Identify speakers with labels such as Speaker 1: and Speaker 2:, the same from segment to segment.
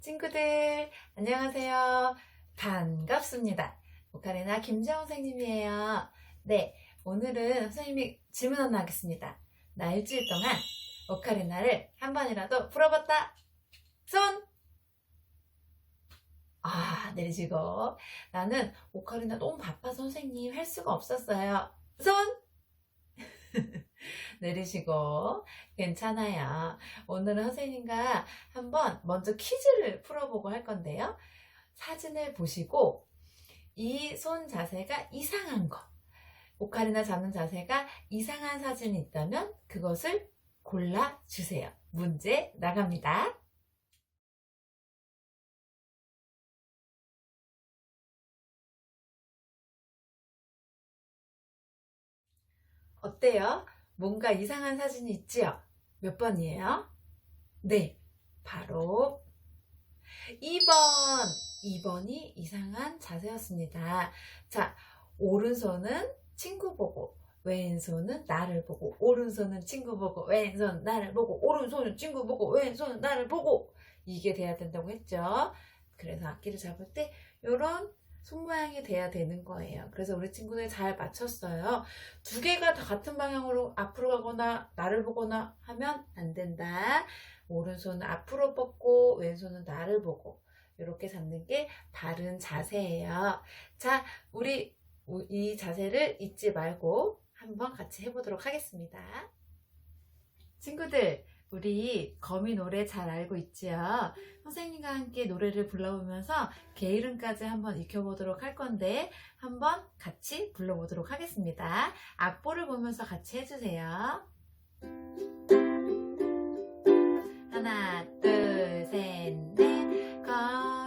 Speaker 1: 친구들, 안녕하세요. 반갑습니다. 오카리나 김재원 선생님이에요. 네, 오늘은 선생님이 질문 하나 하겠습니다. 나 일주일 동안 오카리나를 한 번이라도 풀어봤다. 손! 아, 내리시고. 나는 오카리나 너무 바빠 선생님 할 수가 없었어요. 손! 내리시고. 괜찮아요. 오늘은 선생님과 한번 먼저 퀴즈를 풀어보고 할 건데요. 사진을 보시고 이 손 자세가 이상한 거, 오카리나 잡는 자세가 이상한 사진이 있다면 그것을 골라주세요. 문제 나갑니다. 어때요? 뭔가 이상한 사진이 있지요? 몇 번이에요? 네, 바로 2번. 2번이 이상한 자세였습니다. 자, 오른손은 친구 보고, 왼손은 나를 보고, 오른손은 친구 보고, 왼손은 나를 보고, 오른손은 친구 보고, 왼손은 나를 보고. 이게 돼야 된다고 했죠. 그래서 악기를 잡을 때 이런 손 모양이 돼야 되는 거예요. 그래서 우리 친구들 잘 맞췄어요. 두 개가 다 같은 방향으로 앞으로 가거나 나를 보거나 하면 안 된다. 오른손은 앞으로 뻗고 왼손은 나를 보고 이렇게 잡는 게 바른 자세예요. 자, 우리 이 자세를 잊지 말고 한번 같이 해보도록 하겠습니다. 친구들, 우리 거미 노래 잘 알고 있지요? 선생님과 함께 노래를 불러보면서 개 이름까지 한번 익혀보도록 할 건데 한번 같이 불러보도록 하겠습니다. 악보를 보면서 같이 해주세요. 하나, 둘, 셋, 넷. 거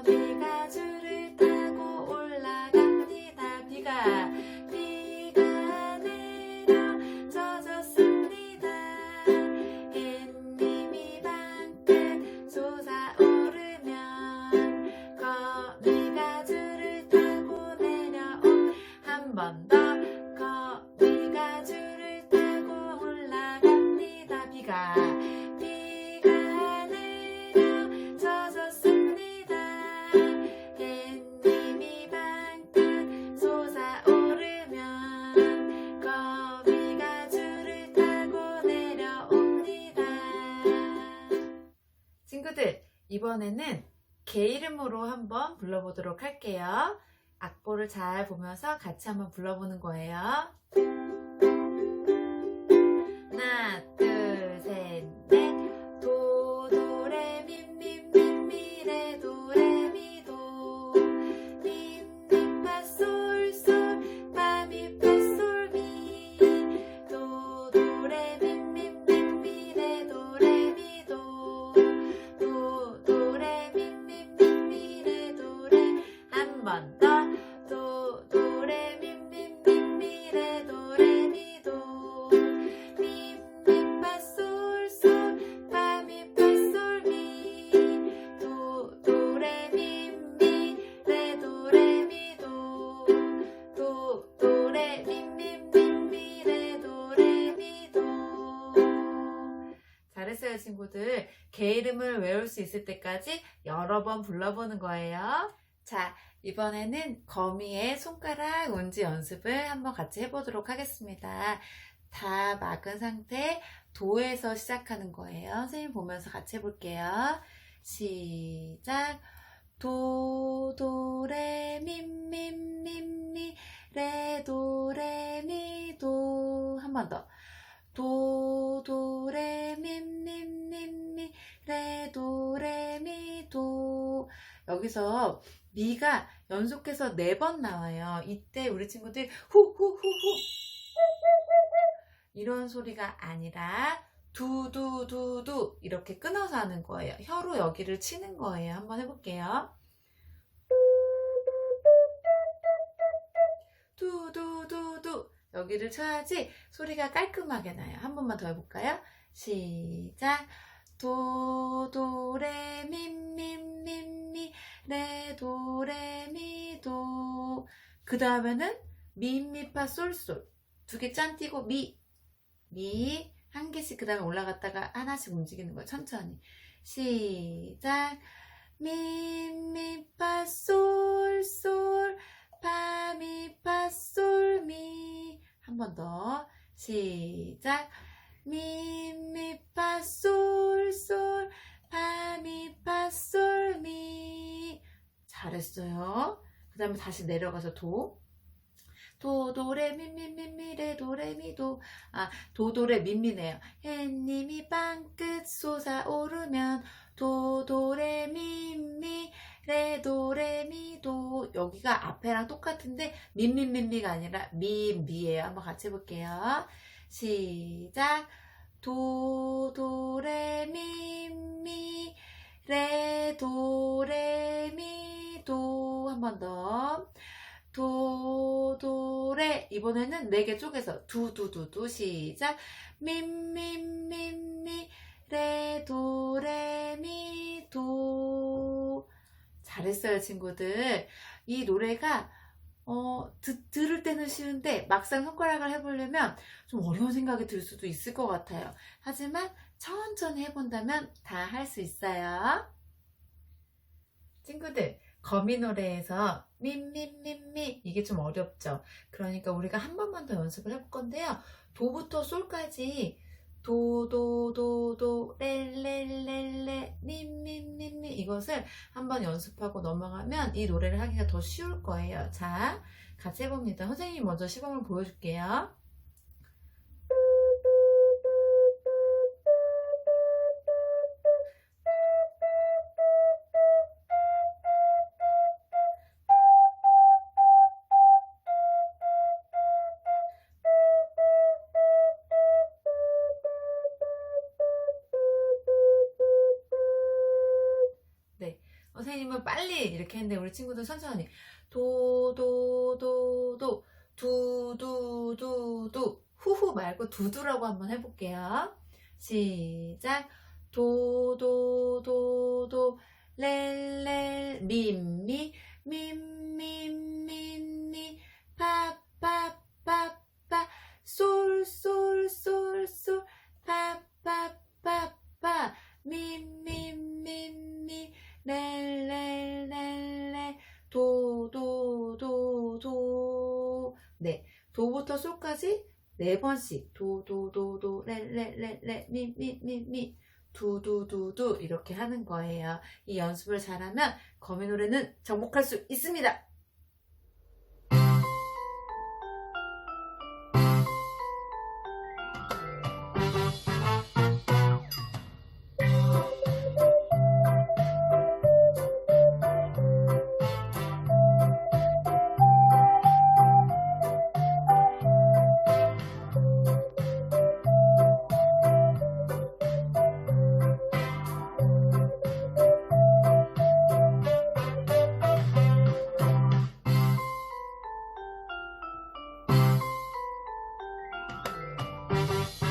Speaker 1: 이번에는 개 이름으로 한번 불러보도록 할게요. 악보를 잘 보면서 같이 한번 불러보는 거예요. 개 이름을 외울 수 있을 때까지 여러 번 불러보는 거예요. 자, 이번에는 거미의 손가락 운지 연습을 한번 같이 해보도록 하겠습니다. 다 막은 상태, 도에서 시작하는 거예요. 선생님 보면서 같이 해볼게요. 시작. 도, 도, 레, 미, 미, 미, 미, 레, 도, 레, 미, 도. 한 번 더. 도, 도, 레, 미, 미, 미, 미, 레, 도, 레, 미, 도. 여기서 미가 연속해서 네 번 나와요. 이때 우리 친구들이 후, 후, 후, 후. 이런 소리가 아니라 두, 두, 두, 두 이렇게 끊어서 하는 거예요. 혀로 여기를 치는 거예요. 한번 해볼게요. 여기를 쳐야지 소리가 깔끔하게 나요. 한 번만 더 해볼까요? 시작. 도, 도, 레, 미, 미, 미, 미, 레, 도, 레, 미, 도. 그 다음에는 미, 미, 파, 솔, 솔. 두 개 짠 띄고 미, 미, 한 개씩 그 다음에 올라갔다가 하나씩 움직이는 거예요. 천천히. 시작. 미 미 파 솔 솔 파 미 파 솔 미 한 번 더 시작 미미파 솔솔 파미파 솔미 잘했어요. 그 다음에 다시 내려가서 도. 도, 도, 레, 미, 미, 미, 미, 레, 도, 레, 미, 도. 아, 도, 도, 레, 미, 미네요. 햇님이 빵끝 솟아오르면 도, 도, 레, 미, 미, 레, 도, 레, 미, 도. 여기가 앞에랑 똑같은데, 미, 미, 미, 미가 아니라 미, 미예요. 한번 같이 해볼게요. 시작. 도, 도, 레, 미, 미, 레, 도, 레, 미, 도. 한 번 더. 도, 도, 레. 이번에는 네 개 쪼개서 두, 두, 두, 두. 시작. 미, 미, 미, 미, 레, 도, 잘했어요, 친구들. 이 노래가, 어, 듣, 들을 때는 쉬운데, 막상 손가락을 해보려면 좀 어려운 생각이 들 수도 있을 것 같아요. 하지만 천천히 해본다면 다 할 수 있어요. 친구들, 거미 노래에서 미미미미 이게 좀 어렵죠. 그러니까 우리가 한 번만 더 연습을 해볼 건데요. 도부터 솔까지 도도도도 렐렐렐레 미미미미 이것을 한번 연습하고 넘어가면 이 노래를 하기가 더 쉬울 거예요. 자, 같이 해봅니다. 선생님이 먼저 시범을 보여줄게요. 빨리 이렇게 했는데 우리 친구들 천천히. 도 도 도 도 두 두 두 두. 후후 말고 두두라고 한번 해볼게요. 시작. 도 도 도 도. 렐렐 미미. 미미미미. 파파파파. 솔솔솔솔. 파파파파. 미미미미. 렐 도부터 솔까지 네 번씩 도 도 도도 렐렐렐레 미 미 미 미 두 두 두 두 이렇게 하는 거예요. 이 연습을 잘하면 거미 노래는 정복할 수 있습니다. 친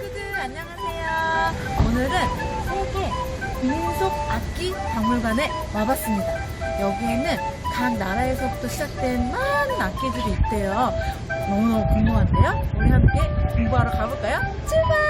Speaker 1: 구들 안녕하세요. 오늘은 세계 민속 악기 박물관에 와봤습니다. 여기에는 각 나라에서부터 시작된 많은 악기들이 있대요. 너무너무 궁금한데요? 우리 함께 공부하러 가볼까요? 출발!